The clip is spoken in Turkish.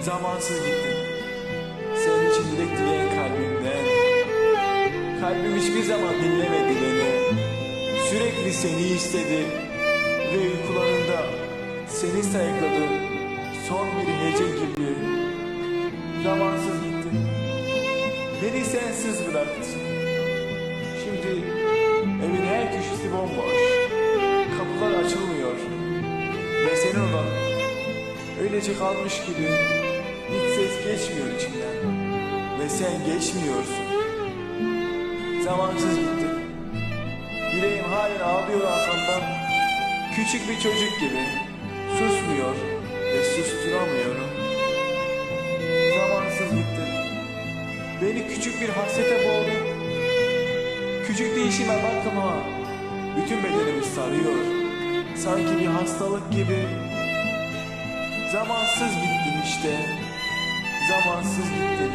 Zamansız gittin. Senin için dilek dileyen kalbimden. Kalbim hiçbir zaman dinlemedi beni. Sürekli seni istedi. Ve uykularında seni sayıkladı. Son bir hece gibi. Zamansız gittin. Beni sensiz bıraktın. Öylece kalmış gibi hiç ses geçmiyor içimden. Ve sen geçmiyorsun. Zamansız gitti. Yüreğim halen ağlıyor arkamdan. Küçük bir çocuk gibi. Susmuyor ve susturamıyorum. Zamansız gitti. Beni küçük bir hasrete boğdu. Küçük değişime bakma. Bütün bedenimi sarıyor. Sanki bir hastalık gibi. Zamansız gittin işte. Zamansız gittin.